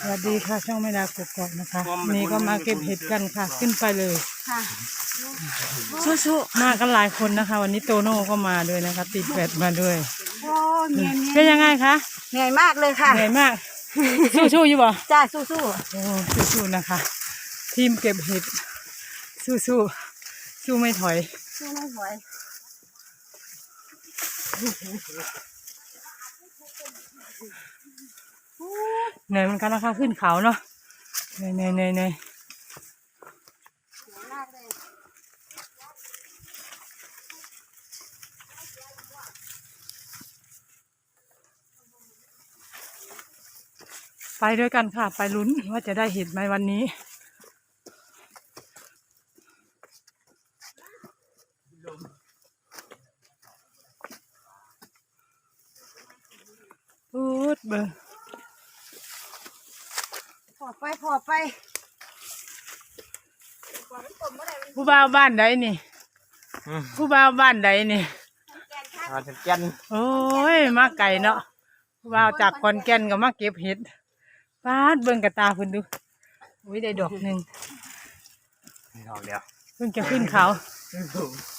สวัสดีค่ะช่องไม่ดากกอกนะคะวันนี่ก็มาเก็บเห็ดกันค่ะ ขึ้นไปเลยค่ะสู้ๆมากันหลายคนนะคะ วันนี้โตโน่ก็มาด้วยนะคะ ติดแบตมาด้วยโอ้เหนื่อยเป็นยังไงคะเหนื่อยมากเลยค่ะ เหนื่อยมาก สู้ๆอยู่บ่จ้าสู้โอ้สู้ๆนะคะ ทีมเก็บเห็ด สู้ๆสู้ไม่ถอยๆสู้ไม่ไหว เหนื่อยเหมือนกันนะคะขึ้นเขาเนาะเหนื่อยเหนื่อยเหนื่อยเหนื่อยไปด้วยกันค่ะ ไปลุ้นว่าจะได้เห็ดไหมวันนี้พูดเบิ่งพ อไปพอไปผู้บ่าวบ้านใดนี่ผู้บ่าวบ้านใดนี่มาถึงแก่นโอ้ยมาไก่เนาะผู้บ่าวจากขอนแก่นก็มาเก็บเห็ดปาดเบิ่งกระตาคุณดูอุ้ยได้ดอกหนึ่งนี่เอาเดียวเพิ่งจะขึ้นเขา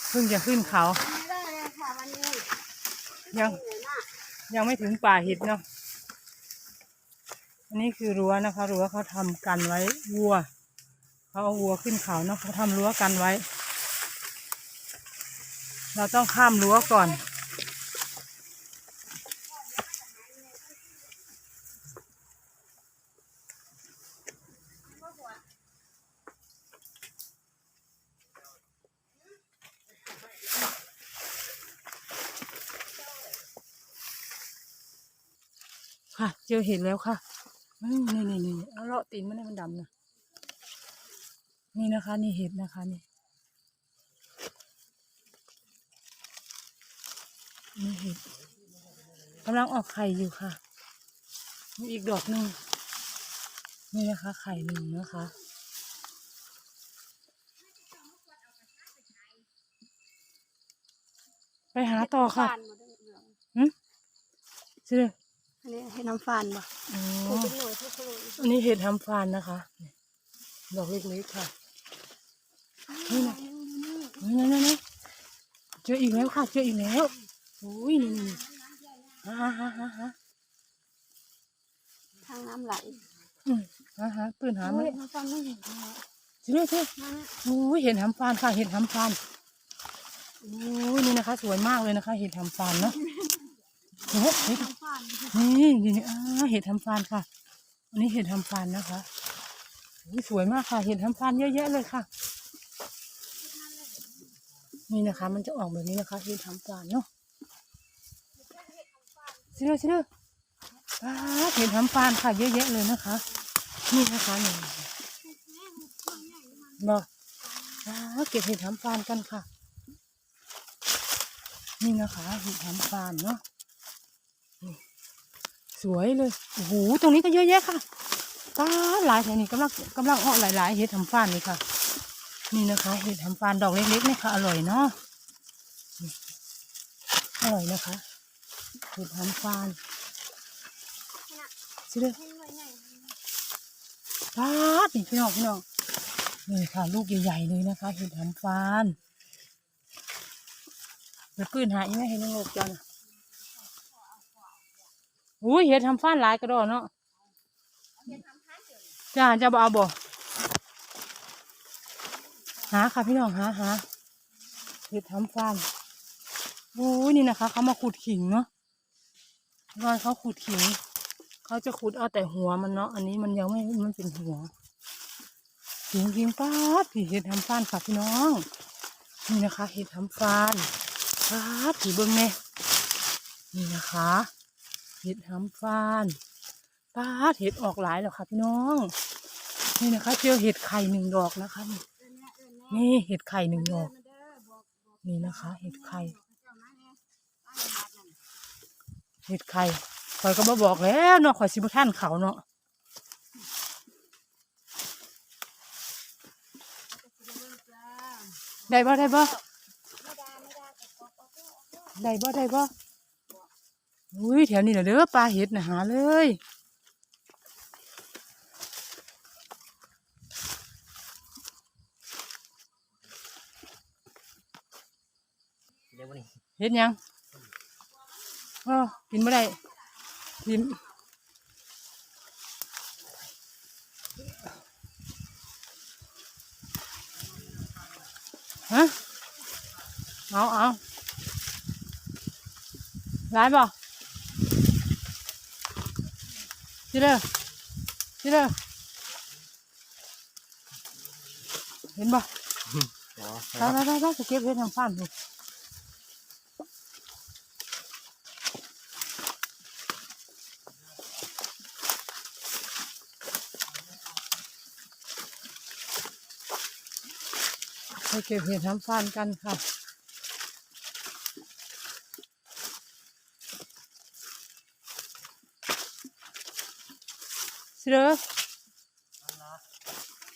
เพิ่งจะขึ้นเขา ไม่ได้เลยค่ะวันนี้ยังเหนื่อยมากยังไม่ถึงป่าเห็ดเนาะ อันนี้คือรั้วนะคะรั้วเขาทำกันไว้วัวเขาเอาวัวขึ้นเขาเนาะเขาทำรั้วกันไว้ เราต้องข้ามรั้วก่อน ค่ะเจอเห็ดแล้วค่ะ นี่นี่นี่เอาเลาะตีนมันให้มันดำนะนี่นะคะ นี่เห็ดนะคะนี่นี่เห็ดกำลังออกไข่อยู่ค่ะมีอีกดอกหนึ่งนี่นะคะ ไข่หนึ่งนะคะไปหาต่อค่ะฟานหมดเลยเหลืองหืมชื่ออั นนี้ให้น้ำฟานบ่อ๋ปลูกอเป็นหน่วยที่ปลูกอันนี้เห็ดทำฟานนะคะนี่ดอกเล็กๆค่ะ นี่นะนี่นี่นี่เจออีกแล้วค่ะ เจออีกแล้วโอ้ยนี่นี่ฮ่าฮ่าฮ่าฮ่าฮ่าทางน้ำไหลอืมฮ่าฮ่าปืนหามาโอ้ยน้ำฟานไม่เห็นเลยเจอเจอมานะโอ้ยเห็ดทำฟานค่ะ เห็ดทำฟานโอ้ยนี่นะคะ สวยมากเลยนะคะ เห็ดทำฟานเนาะ เฮ้เฮ้ยน้ำฟานนี่นี่นี่เห็ดทำฟานค่ะอันนี้เห็ดทำฟานนะคะสวยมากค่ะ เห็ดทำฟานเยอะแยะเลยค่ะ นี่นะคะ มันจะออกแบบนี้นะคะ เห็ดทำฟานเนาะชิลชิลป้าดเห็ดทำฟานค่ะ เยอะแยะเลยนะคะ นี่นะคะหนี่งบอกเก็บเห็ดทำฟานกันค่ะ นี่นะคะเห็ดทำฟานเนาะ สวยเลยโอ้โหตรงนี้ก็เยอะแยะค่ะป้าหลายแถวนี้กำลังกำลังออกหลายๆเห็ดทำฟานนี่ค่ะ นี่นะคะเห็ดทำฟานดอกเล็กๆนี่ค่ะ อร่อยเนาะอร่อยนะคะเห็ดทำฟานสิเด้อป้าดนี่พี่น้องพี่น้องนี่ค่ะ ลูกใหญ่ๆเลยนะคะเห็ดทำฟานเดี๋ยวปืนหาอีกไหมเห็นยังงกจัง อุ้ยเห็ดทำฟ้านหลายกระดอเนาะจ้าจะบเอาบ่หาค่ะพี่น้องหาหาเห็ดทำฟ้านอุ้ยนี่นะคะเขามาขุดขิงเนาะตอนเขาขุดขิงเขาจะขุดเอาแต่หัวมันเนาะอันนี้มันยังไม่มันเป็นหัวขิงขิงป้าดพี่เห็ดทำฟ้านค่ะพี่น้อง นี่นะคะเห็ดทำฟ้านป้าผีเบิ้งแน่นี่นะคะ เห็ดหำฟานป้าดเห็ดออกหลายแล้วค่ะพี่น้อง นี่นะคะเจอเห็ดไข่หนึ่งดอกนะคะนี่นี่เห็ดไข่หนึ่งดอก นี่นะคะ เห็ดไข่ เห็ดไข่ข่อยก็มาบอกแล้วเนาะข่อยสิบท่านเขาเนาะได้บ่ได้บ่ได้บ่ได้บ่ อุ้ยแถวนี้เหรอเด้อปลาเห็ดนะหาเลยเห็ดยังอ๋อกินไม่ได้กินฮะเอาเอาร้ายป่ะ ที่เด้อที่เด้อเห็นบ่อ๋อไปไปไปไปจะเก็บเห็ดทางฟ้านดูไปเก็บเห็ดทำฟ้านกันค่ะ เสือ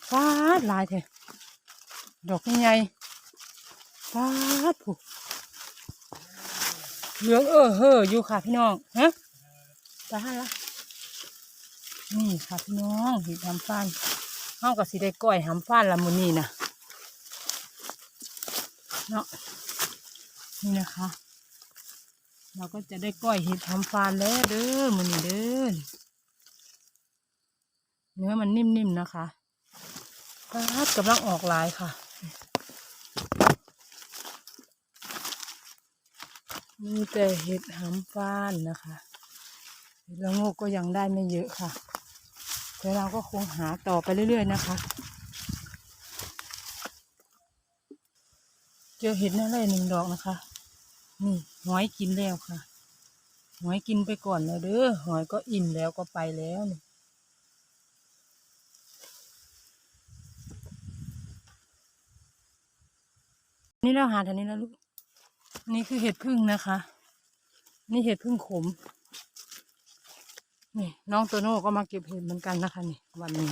ฟ้าดลายเถอะดอกใหญ่ๆฟ้าดผูกเหลืองเออเฮออยู่ค่ะพี่น้องฮะตาละนี่ค่ะพี่น้องเห็ดทำฟ้านเฮากับสิได้ก้อยทำฟ้านละมุนนี่นะเนาะนี่นะคะ เราก็จะได้ก้อยเห็ดทำฟ้านแล้วเด้อมุนนี่เด้อ เนื้อมันนิ่มๆนะคะปลาดกำลังออกลายค่ะ มีแต่เห็ดหำฟ้านนะคะเห็ดละโงกก็ยังได้ไม่เยอะค่ะแต่เราก็คงหาต่อไปเรื่อย ๆ นะคะ เจอเห็ดนั่นเลยหนึ่งดอกนะคะ นี่หอยกินแล้วค่ะ หอยกินไปก่อนแล้วเด้อ หอยก็อิ่มแล้วก็ไปแล้วนี่ นี่เราหาทางนี้แล้วลูก นี่คือเห็ดพึ่งนะคะ นี่เห็ดพึ่งขม นี่น้องโตโน่ก็มาเก็บเห็ดเหมือนกันนะคะนี่วันนี้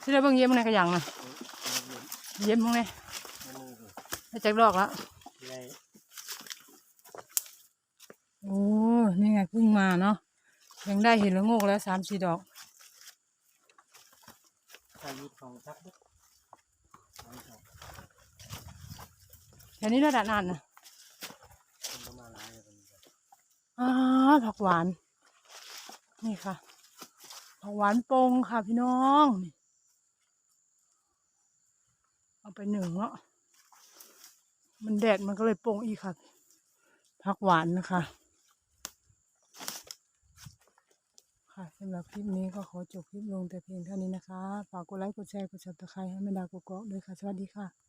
ที่ได้เบิ่งเยี่ยมในกระยังนะเยี่ยมมึงเลย ให้จักดอกละได้โอ้นี่ไงเพิ่งมาเนาะยังได้เห็นแล้วโงกแล้วสามสี่ดอกใส่ยีดของทักบุ๊กแค่นี้ระดับนานนะคนประมาณหลายเลยคนนี้อ้าผักหวาน นี่ค่ะ ผักหวานปงค่ะพี่น้องนี่เอาไปหนึ่งเนาะ มันแดดมันก็เลยโปงอีกค่ะผักหวานนะคะ ค่ะสำหรับคลิปนี้ก็ขอจบคลิปลงแต่เพียงเท่านี้นะคะ ฝากกดไลค์กดแชร์กดซับสไครต์ให้แม่ดาวกกอกด้วยค่ะ สวัสดีค่ะ